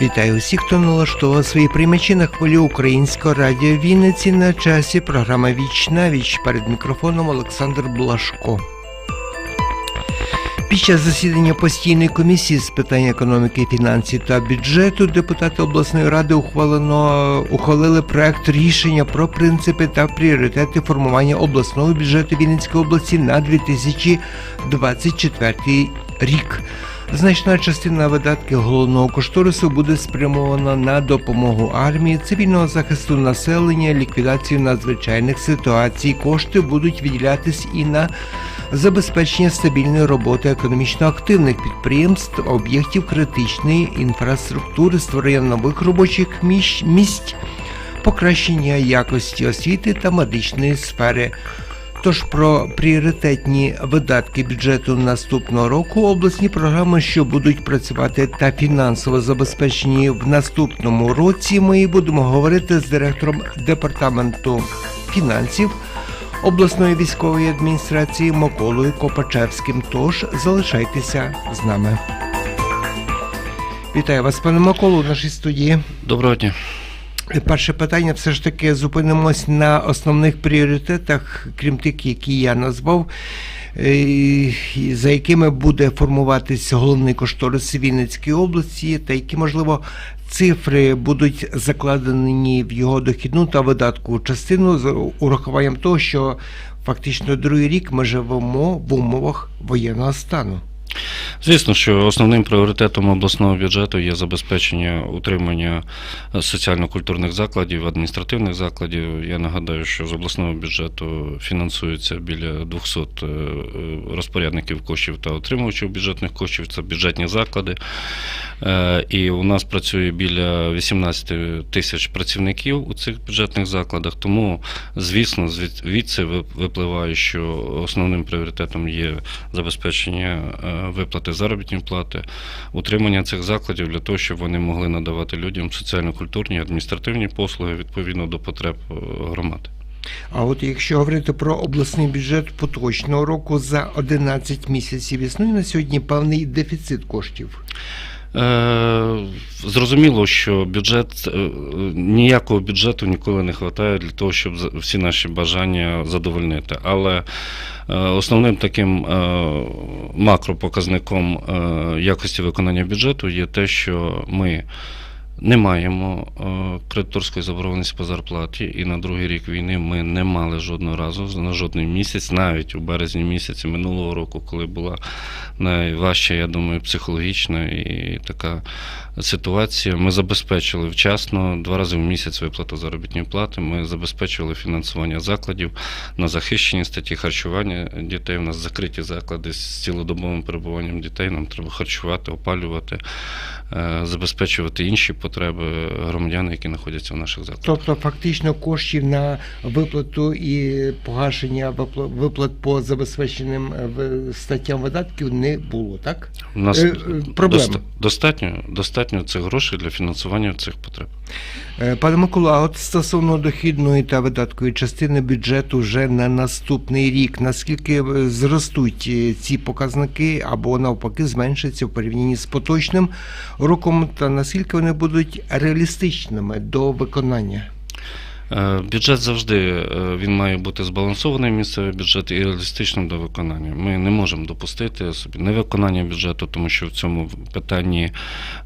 Вітаю усіх, хто налаштував свої приймачі на хвилі Українського радіо Вінниці на часі. Програма Віч на віч перед мікрофоном Олександр Блашко. Під час засідання постійної комісії з питань економіки, фінансів та бюджету депутати обласної ради ухвалено ухвалили проект рішення про принципи та пріоритети формування обласного бюджету Вінницької області на 2024 рік. Значна частина видатків головного кошторису буде спрямована на допомогу армії, цивільного захисту населення, ліквідацію надзвичайних ситуацій. Кошти будуть виділятись і на забезпечення стабільної роботи економічно активних підприємств, об'єктів критичної інфраструктури, створення нових робочих місць покращення якості освіти та медичної сфери. Тож про пріоритетні видатки бюджету наступного року, обласні програми, що будуть працювати та фінансово забезпечені в наступному році, ми будемо говорити з директором департаменту фінансів обласної військової адміністрації Миколою Копачевським. Тож залишайтеся з нами. Вітаю вас, пане Миколу, в нашій студії. Доброго дня. Перше питання все ж таки зупинимось на основних пріоритетах, крім тих, які я назвав, е, за якими буде формуватись головний кошторис Вінницької області, та які, можливо, цифри будуть закладені в його дохідну та видатку частину з урахуванням того, що фактично другий рік ми живемо в умовах воєнного стану. Звісно, що основним пріоритетом обласного бюджету є забезпечення утримання соціально-культурних закладів, адміністративних закладів. Я нагадаю, що з обласного бюджету фінансується біля 200 е, е, розпорядників коштів та отримувачів бюджетних коштів. Це бюджетні заклади. Е, І у нас працює біля 18 тисяч працівників у цих бюджетних закладах. Тому, звісно, звідси випливає, що основним пріоритетом є забезпечення е, виплати заробітної плати, утримання цих закладів для того, щоб вони могли надавати людям соціально-культурні адміністративні послуги відповідно до потреб е, громади. А от якщо говорити про обласний бюджет поточного року за 11 місяців, існує на сьогодні певний дефіцит коштів. Е, Зрозуміло, що бюджет е, ніякого бюджету ніколи не вистачає для того, щоб всі наші бажання задовольнити. Але е, основним таким макропоказником якості виконання бюджету є те, що ми не маємо е, кредиторської заборгованості по зарплаті, і на другий рік війни ми не мали жодного разу на жодний місяць, навіть у березні місяці минулого року, коли була найважча, я думаю, психологічна і така ситуація. Ми забезпечили вчасно два рази в місяць виплату заробітної плати. Ми забезпечували фінансування закладів на захищені статті харчування дітей. У нас закриті заклади з цілодобовим перебуванням дітей. Нам треба харчувати, опалювати, е, забезпечувати інші потреби громадян, які знаходяться в наших закладах. Тобто, фактично, коштів на виплату і погашення виплат по забезпеченим е, статтям видатків не було, так? У нас Е, е, проблема. доста- достатньо, достатньо цих грошей для фінансування цих потреб. Е, Пане Микола, от стосовно дохідної та видаткової частини бюджету вже на наступний рік, наскільки е, зростуть е, ці показники або навпаки зменшаться в порівнянні з поточним роком, та наскільки вони будуть реалістичними до виконання? Бюджет завжди він має бути збалансований місцевий бюджет і реалістичним до виконання. Ми не можемо допустити собі невиконання бюджету, тому що в цьому питанні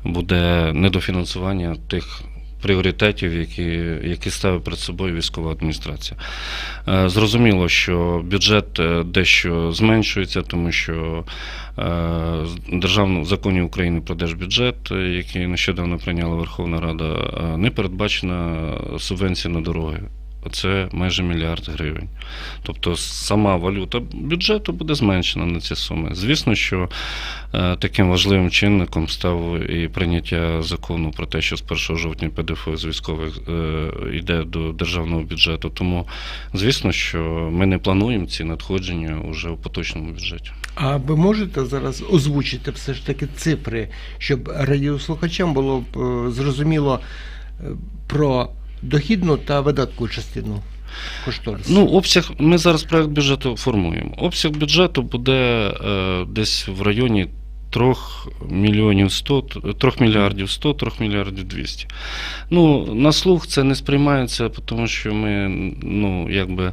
буде недофінансування тих. Пріоритетів, які, які ставить перед собою військова адміністрація. Е, Зрозуміло, що бюджет е, дещо зменшується, тому що державному державно в законі України про держбюджет, е, який нещодавно прийняла Верховна Рада, е, не передбачена субвенція на дороги. Це майже мільярд гривень. Тобто сама валюта бюджету буде зменшена на ці суми. Звісно, що е, таким важливим чинником став і прийняття закону про те, що з 1 жовтня ПДФО з військових е, йде до державного бюджету. Тому, звісно, що ми не плануємо ці надходження вже у поточному бюджеті. А ви можете зараз озвучити все ж таки цифри, щоб радіослухачам було б е, зрозуміло про дохідну та видатку частину кошторису? Ну, обсяг, ми зараз проект бюджету формуємо. Обсяг бюджету буде е, десь в районі трьох мільйонів 100, трьох мільярдів 100, трьох мільярдів 200. Ну, на слух це не сприймається, тому що ми, ну, якби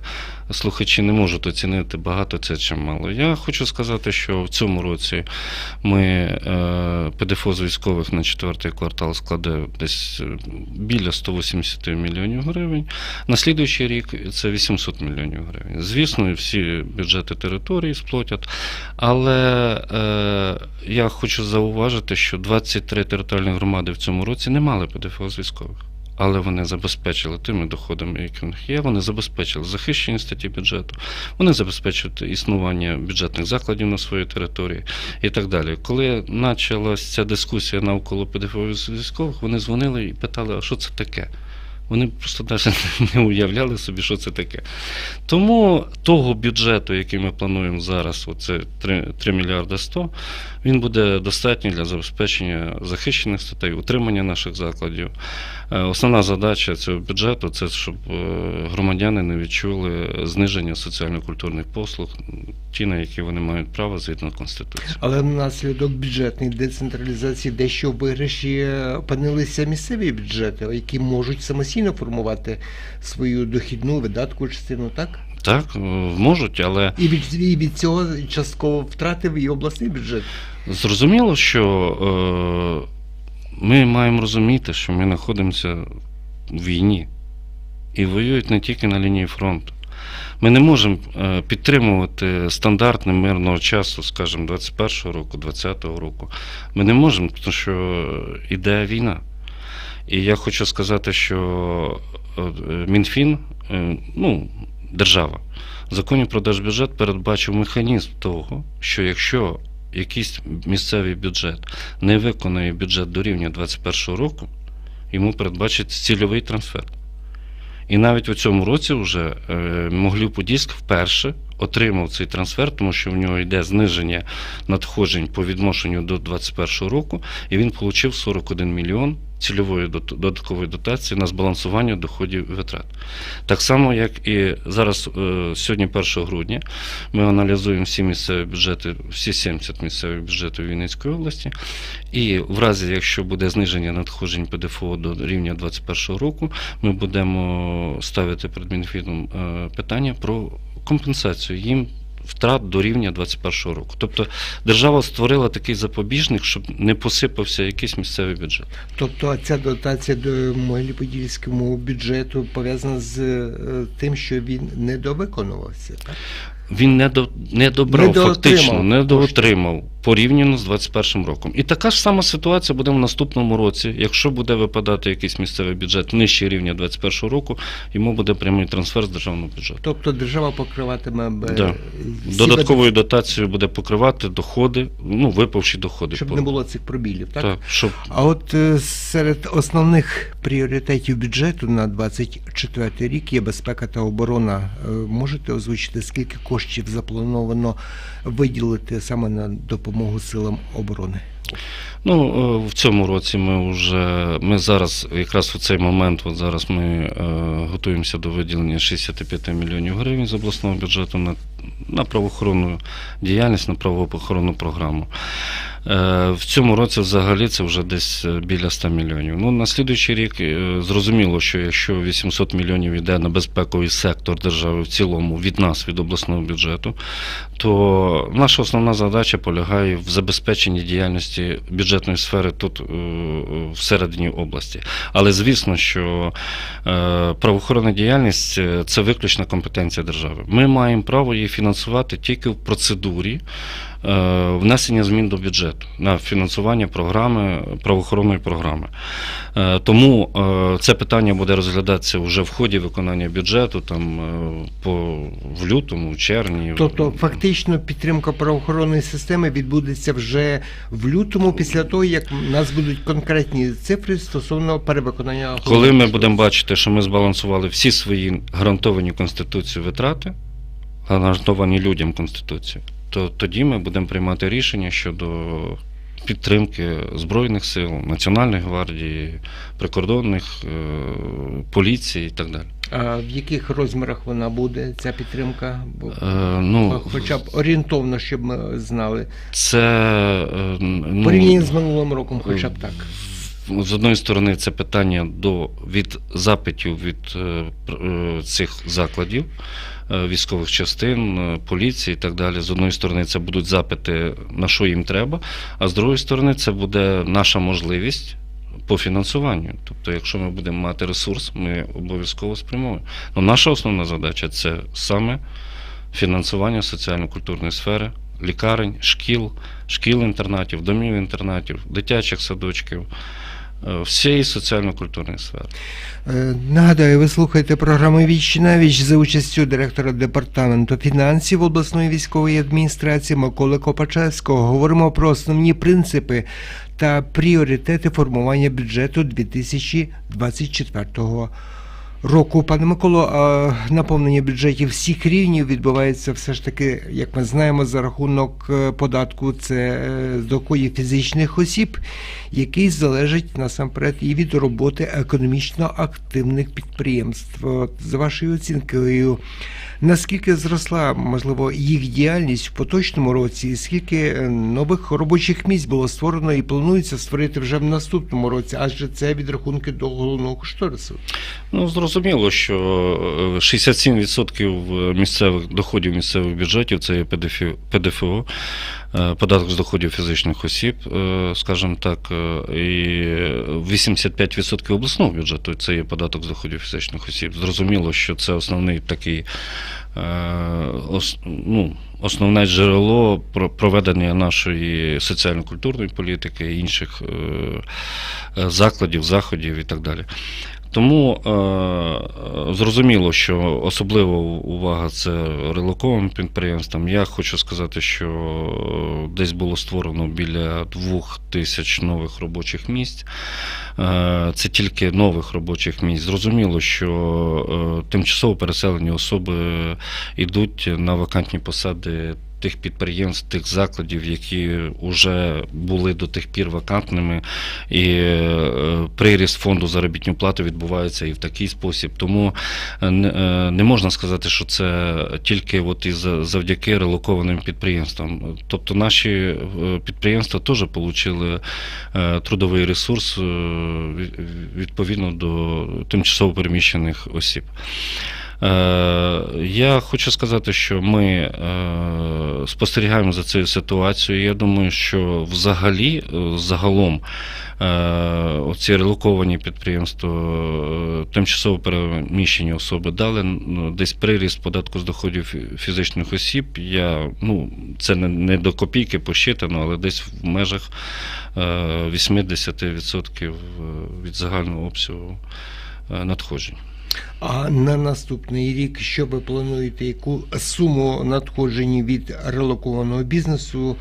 слухачі не можуть оцінити багато це чи мало. Я хочу сказати, що в цьому році ми е, ПДФО з військових на четвертий квартал складе десь е, біля 180 мільйонів гривень. На слідуючий рік це 800 мільйонів гривень. Звісно, всі бюджети території сплатять, але е, я хочу зауважити, що 23 територіальні громади в цьому році не мали ПДФО з військових. Але вони забезпечили тими доходами, які в них є. Вони забезпечили захищені статті бюджету, вони забезпечують існування бюджетних закладів на своїй території і так далі. Коли почалася ця дискусія навколо ПДФО військових, вони дзвонили і питали, а що це таке? Вони просто навіть не уявляли собі, що це таке. Тому того бюджету, який ми плануємо зараз, оце 3, 3 мільярди 100, він буде достатній для забезпечення захищених статей, утримання наших закладів. Е, Основна задача цього бюджету це щоб е, громадяни не відчули зниження соціально-культурних послуг, ті, на які вони мають право згідно Конституції. Але внаслідок бюджетної децентралізації дещо виграші опинилися місцеві бюджети, які можуть самостійно формувати свою дохідну видатку частину, так? Так, е, можуть, але І від, і від цього частково втратив і обласний бюджет. Зрозуміло, що е, ми маємо розуміти, що ми знаходимося в війні і воюють не тільки на лінії фронту. Ми не можемо е, підтримувати стандарт мирного часу, скажімо, 21-го року, 20-го року. Ми не можемо, тому що іде війна. І я хочу сказати, що е, Мінфін, ну, держава, в законі про держбюджет передбачив механізм того, що якщо якийсь місцевий бюджет не виконує бюджет до рівня 2021 року, йому передбачить цільовий трансфер. І навіть у цьому році вже е, Моглів-Подільськ вперше отримав цей трансфер, тому що в нього йде зниження надходжень по відношенню до 2021 року, і він отримав 41 мільйон цільової додаткової дотації на збалансування доходів і витрат. Так само, як і зараз, е, сьогодні, 1 грудня, ми аналізуємо всі місцеві бюджети, всі 70 місцевих бюджетів Вінницької області. І в разі, якщо буде зниження надходжень ПДФО до рівня 2021 року, ми будемо ставити перед Мінфіном е, питання про компенсацію їм. Втрат до рівня 2021 року. Тобто держава створила такий запобіжник, щоб не посипався якийсь місцевий бюджет. Тобто ця дотація до Могилі-Подільському бюджету пов'язана з е, тим, що він недовиконувався, так? Він не, до, не добрав, фактично, не доотримав порівняно з 2021 роком. І така ж сама ситуація буде в наступному році. Якщо буде випадати якийсь місцевий бюджет нижче рівня 2021 року, йому буде прямий трансфер з державного бюджету. Тобто держава покриватиме б, Да. е, Додатковою дотацією буде покривати доходи, ну, випавші доходи. щоб по- не було цих пробілів, так? Так, щоб А от е, серед основних пріоритетів бюджету на 24 рік є безпека та оборона. Е, Можете озвучити, скільки коштів заплановано виділити саме на допомогу силам оборони? Ну, е, в цьому році ми вже ми зараз, якраз у цей момент, от зараз ми е, готуємося до виділення 65 мільйонів гривень з обласного бюджету на, на правоохоронну діяльність, на правоохоронну програму. Е, в цьому році взагалі це вже десь е, біля 100 мільйонів. Ну, на слідуючий рік е, зрозуміло, що якщо 800 мільйонів йде на безпековий сектор держави в цілому від нас, від обласного бюджету, то наша основна задача полягає в забезпеченні діяльності бюджетної сфери тут е, всередині області. Але звісно, що е, правоохоронна діяльність е, це виключна компетенція держави. Ми маємо право її фінансувати тільки в процедурі. Е, Внесення змін до бюджету на фінансування програми правоохоронної програми. Е, Тому е, це питання буде розглядатися вже в ході виконання бюджету, там по в лютому, в червні. Тобто, фактично, підтримка правоохоронної системи відбудеться вже в лютому, після того, як у нас будуть конкретні цифри стосовно перевиконання. Коли ми будемо бачити, що ми збалансували всі свої гарантовані Конституцією витрати, гарантовані людям Конституцією, то тоді ми будемо приймати рішення щодо підтримки Збройних сил, Національної гвардії, прикордонних, е, поліції і так далі. А в яких розмірах вона буде, ця підтримка? Бо, Е, ну, Хоча б орієнтовно, щоб ми знали. це е, ну, Порівняно з минулим роком, хоча б так. з одної сторони, це питання до від запитів від е, е, цих закладів, військових частин, е, поліції і так далі. З одної сторони, це будуть запити, на що їм треба, а з другої сторони, це буде наша можливість. По фінансуванню, тобто, якщо ми будемо мати ресурс, ми обов'язково спрямуємо. Но наша основна задача це саме фінансування соціально-культурної сфери, лікарень, шкіл, шкіл-інтернатів, домів-інтернатів, дитячих садочків, е, всієї соціально-культурної сфери. Е, Нагадаю, ви слухаєте програму «Віч на віч» за участю директора департаменту фінансів обласної військової адміністрації Миколи Копачевського. Говоримо про основні принципи та пріоритети формування бюджету 2024 року. Пане Миколо, наповнення бюджетів всіх рівнів відбувається все ж таки, як ми знаємо, за рахунок е, податку це е, доходів фізичних осіб, який залежить насамперед і від роботи економічно активних підприємств. От, За вашою оцінкою, наскільки зросла можливо їх діяльність в поточному році, і скільки е, нових робочих місць було створено і планується створити вже в наступному році, адже це відрахунки до головного кошторису. Ну, зрозуміло, що е, 67% місцевих доходів місцевих бюджетів це є ПДФО, е, податок з доходів фізичних осіб, е, скажімо так, е, і 85% обласного бюджету це є податок з доходів фізичних осіб. Зрозуміло, що це основний такий е, ну, основне джерело про- проведення нашої соціально-культурної політики, інших е, е, закладів, заходів і так далі. Тому е, зрозуміло, що особлива увага це релокованим підприємствам. Я хочу сказати, що е, десь було створено біля двох тисяч нових робочих місць. Е, Це тільки нових робочих місць. Зрозуміло, що тимчасово переселені особи йдуть на вакантні посади. Тих підприємств, тих закладів, які вже були до тих пір вакантними, і е, приріст фонду заробітної плати відбувається і в такий спосіб. Тому е, не, е, можна сказати, що це тільки от і за- завдяки релокованим підприємствам. Тобто наші підприємства теж отримали трудовий ресурс відповідно до тимчасово переміщених осіб. Е, Я хочу сказати, що ми е, спостерігаємо за цією ситуацією. Я думаю, що взагалі, е, загалом, оці релоковані підприємства, тимчасово переміщені особи дали десь приріст податку з доходів фізичних осіб. Я, ну, це не, до копійки посчитано, але десь в межах е, 80% від загального обсягу надходжень. А на наступний рік, що ви плануєте, яку суму надходжень від релокованого бізнесу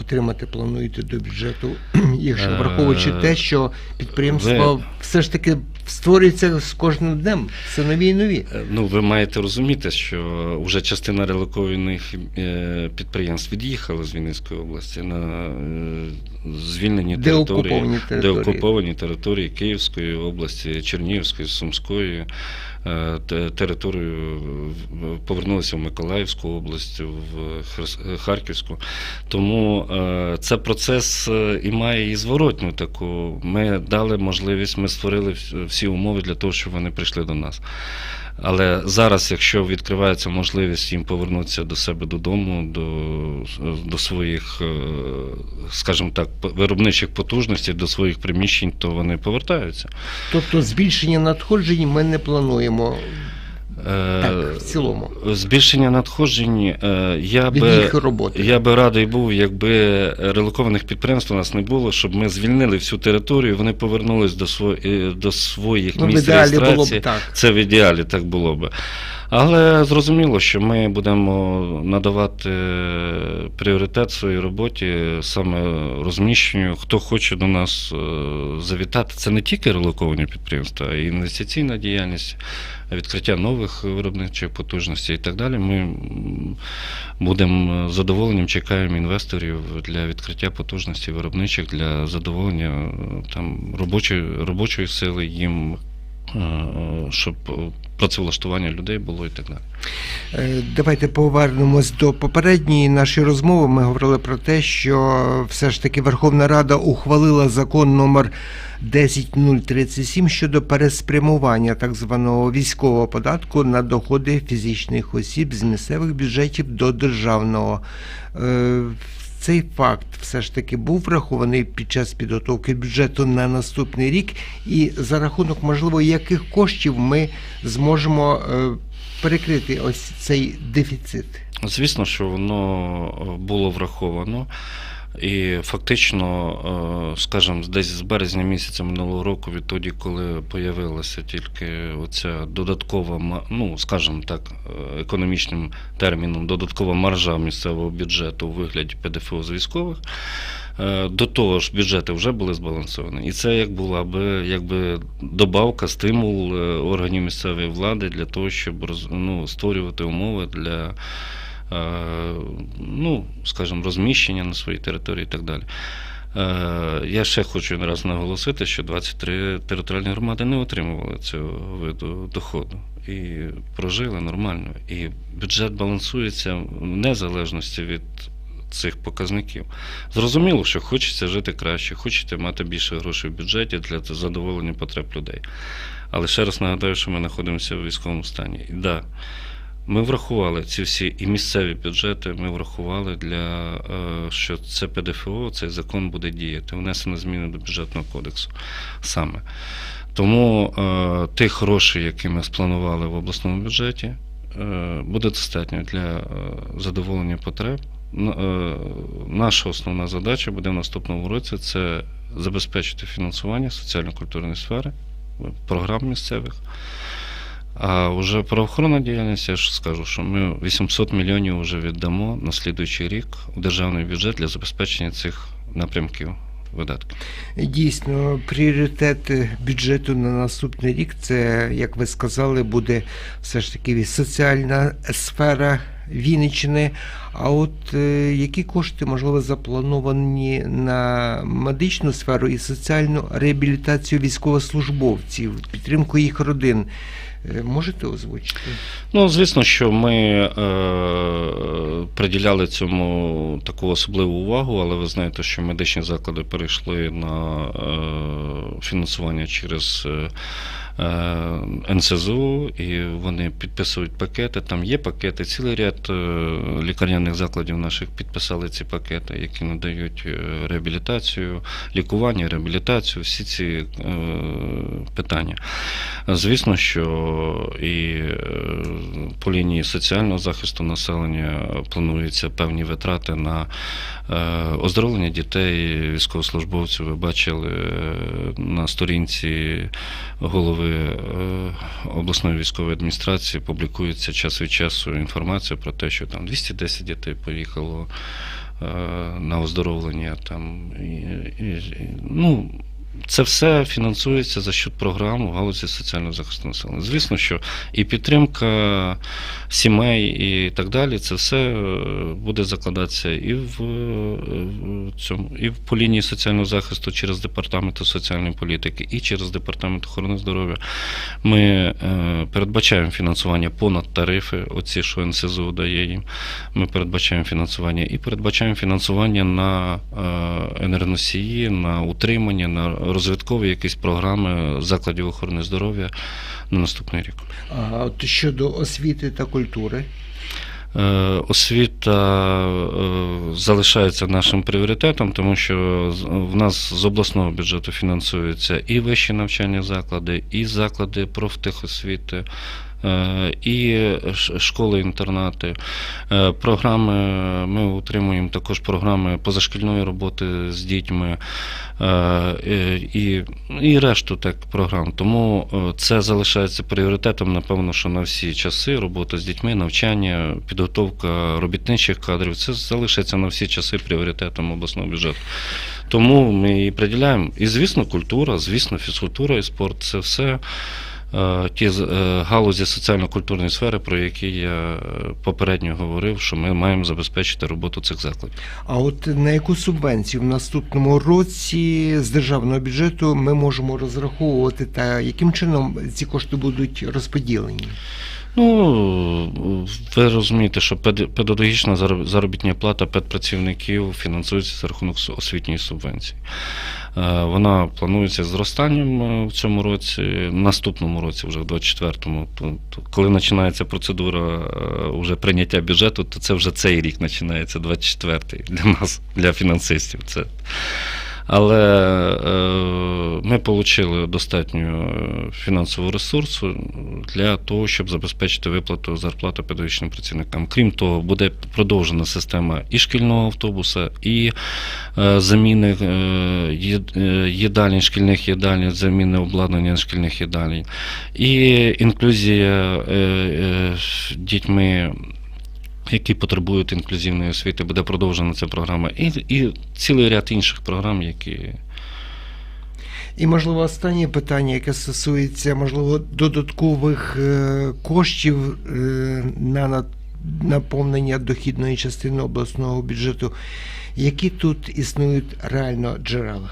отримати плануєте до бюджету, якщо Е, враховуючи те, що підприємства ви- все ж таки створюються з кожним днем, все нові і нові. Е, Ну, ви маєте розуміти, що вже частина релокованих е, підприємств від'їхала з Вінницької області на е, звільнені території, Деокуповані території. території Київської області, Чернігівської, Сумської. Е, те- Територію повернулися в Миколаївську область, в Херс- Харківську. Тому е, це процес е, і має і зворотню таку. Ми дали можливість, ми створили всі умови для того, щоб вони прийшли до нас. Але зараз, якщо відкривається можливість їм повернутися до себе додому, до, до своїх, е, скажімо так, виробничих потужностей, до своїх приміщень, то вони повертаються. Тобто збільшення надходжень ми не плануємо так в цілому Збільшення надходжень е, я від би. їх роботи. Я би радий був, якби релокованих підприємств у нас не було, щоб ми звільнили всю територію, вони повернулись до, сво... е, до своїх Ну, місць було реєстрації. б так. Це в ідеалі так було би. Але зрозуміло, що ми будемо надавати пріоритет своїй роботі, саме розміщенню. Хто хоче до нас е, завітати, це не тільки релоковані підприємства, а й інвестиційна діяльність, відкриття нових виробничих потужностей і так далі. Ми будемо з задоволенням чекаємо інвесторів для відкриття потужностей виробничих, для задоволення е, там робочої, робочої сили їм, е, щоб працевлаштування людей було і так далі. Е, Давайте повернемось до попередньої нашої розмови. Ми говорили про те, що все ж таки Верховна Рада ухвалила закон номер 10037 щодо переспрямування так званого військового податку на доходи фізичних осіб з місцевих бюджетів до державного. Цей факт все ж таки був врахований під час підготовки бюджету на наступний рік, і за рахунок, можливо, яких коштів ми зможемо е, перекрити ось цей дефіцит. Звісно, що воно е, було враховано. І фактично, е, скажімо, десь з березня місяця минулого року, відтоді, коли появилася тільки оця додаткова, ну, скажімо так, е, економічним терміном, додаткова маржа місцевого бюджету у вигляді ПДФО з військових, е, до того ж бюджети вже були збалансовані. І це як була би якби добавка, стимул органів місцевої влади для того, щоб ну, створювати умови для ну, скажімо, розміщення на своїй території і так далі. Е, Я ще хочу раз наголосити, що 23 територіальні громади не отримували цього виду доходу і прожили нормально. І бюджет балансується в незалежності від цих показників. Зрозуміло, що хочеться жити краще, хочете мати більше грошей в бюджеті для задоволення потреб людей. Але ще раз нагадаю, що ми знаходимося в військовому стані. І да, ми врахували ці всі і місцеві бюджети. Ми врахували для е, що це ПДФО, цей закон буде діяти. Внесено зміни до бюджетного кодексу саме. Тому е, тих грошей, які ми спланували в обласному бюджеті, е, буде достатньо для е, задоволення потреб. Е, Наша основна задача буде в наступному році це забезпечити фінансування соціально-культурної сфери, програм місцевих. А вже правоохоронна діяльність, я ж скажу, що ми 800 мільйонів вже віддамо на слідуючий рік у державний бюджет для забезпечення цих напрямків видатків. Дійсно, пріоритет бюджету на наступний рік це, як ви сказали, буде все ж таки соціальна сфера Вінниччини. А от е, які кошти, можливо, заплановані на медичну сферу і соціальну реабілітацію військовослужбовців, підтримку їх родин? Е, Можете озвучити? Ну, звісно, що ми е, приділяли цьому таку особливу увагу, але ви знаєте, що медичні заклади перейшли на е, фінансування через е, НСЗУ, і вони підписують пакети. Там є пакети, цілий ряд е, лікарняних закладів наших підписали ці пакети, які надають е, реабілітацію, лікування, реабілітацію, всі ці е, питання. Звісно, що і е, по лінії соціального захисту населення плануються певні витрати на е, оздоровлення дітей, військовослужбовців. Ви бачили е, на сторінці голови е, обласної військової адміністрації публікується час від часу інформація про те, що там 210 дітей поїхало е, на оздоровлення. Там, і, і, ну, це все фінансується за счет програм в галузі соціального захисту населення. Звісно, що і підтримка сімей, і так далі, це все е, буде закладатися і в, е, цьому, і по лінії соціального захисту через департамент соціальної політики, і через департамент охорони здоров'я. Ми е, передбачаємо фінансування понад тарифи, оці, що НСЗУ дає їм. Ми передбачаємо фінансування і передбачаємо фінансування на енергоносії, на утримання, на розвиткові якісь програми закладів охорони здоров'я на наступний рік. А от щодо освіти та культури. Е, Освіта е, залишається нашим пріоритетом, тому що в нас з обласного бюджету фінансуються і вищі навчальні заклади, і заклади профтехосвіти, і школи-інтернати. Е, Програми ми утримуємо також програми позашкільної роботи з дітьми е, е, і, і решту так програм. Тому е, це залишається пріоритетом, напевно, що на всі часи робота з дітьми, навчання, підготовка робітничих кадрів. Це залишиться на всі часи пріоритетом обласного бюджету. Тому ми і приділяємо. І, звісно, культура, звісно, фізкультура і спорт це все. Е, ті е, галузі соціально-культурної сфери, про які я е, попередньо говорив, що ми маємо забезпечити роботу цих закладів. А от на яку субвенцію в наступному році з державного бюджету ми можемо розраховувати та яким чином ці кошти будуть розподілені? Ну, ви розумієте, що пед- педагогічна зароб- заробітна плата педпрацівників фінансується за рахунок освітньої субвенції. Е, Вона планується зростанням е, в цьому році, в наступному році, вже в 24-му. То- то Коли починається процедура е, вже прийняття бюджету, то це вже цей рік починається, 24-й для нас, для фінансистів. Це. Але е, ми отримали достатньо е, фінансового ресурсу для того, щоб забезпечити виплату зарплати педагогічним працівникам. Крім того, буде продовжена система і шкільного автобуса, і е, заміни е, шкільних їдалень, заміни обладнання шкільних їдалень, і інклюзія дітьми які потребують інклюзивної освіти, буде продовжена ця програма, і, і цілий ряд інших програм, які І, можливо, останнє питання, яке стосується, можливо, додаткових е, коштів е, на на- наповнення дохідної частини обласного бюджету. Які тут існують реально джерела?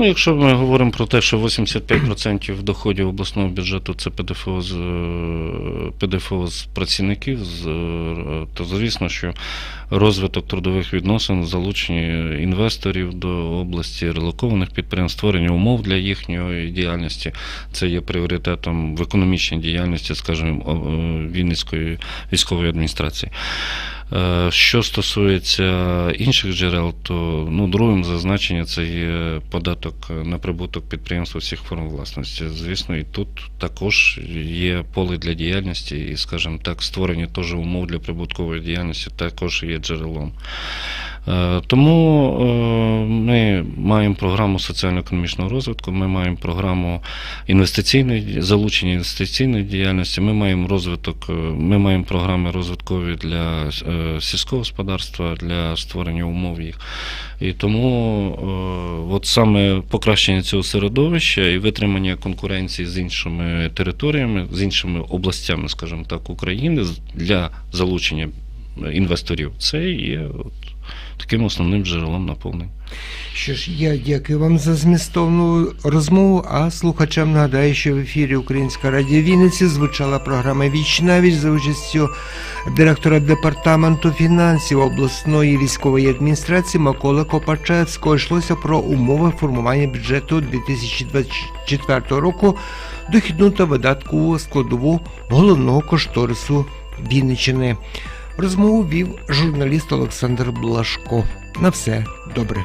Ну, якщо ми говоримо про те, що 85% доходів обласного бюджету це ПДФО з е, ПДФО з працівників, з, е, то звісно, що розвиток трудових відносин, залучення інвесторів до області, релокованих підприємств, створення умов для їхньої діяльності, це є пріоритетом в економічній діяльності, скажімо, е, Вінницької військової адміністрації. Е, Що стосується інших джерел, то ну, другим зазначення це є податок на прибуток підприємства всіх форм власності. Звісно, і тут також є поле для діяльності, і, скажімо так, створення теж умов для прибуткової діяльності також є джерелом. Е, Тому е, ми маємо програму соціально-економічного розвитку, ми маємо програму інвестиційної залучення інвестиційної діяльності. Ми маємо розвиток, е, ми маємо програми розвиткові для сільського господарства, для створення умов їх. І тому от саме покращення цього середовища і витримання конкуренції з іншими територіями, з іншими областями, скажімо так, України для залучення інвесторів, це є от таким основним джерелом наповнення. Що ж, я дякую вам за змістовну розмову. А слухачам нагадаю, що в ефірі Українська радіо Вінниці звучала програма Віч навіч за участю директора департаменту фінансів обласної військової адміністрації Миколи Копачевського. Йшлося про умови формування бюджету 2024 року, дохідну та видаткову складову головного кошторису Вінниччини. Розмову вів журналіст Олександр Блашко. На все добре.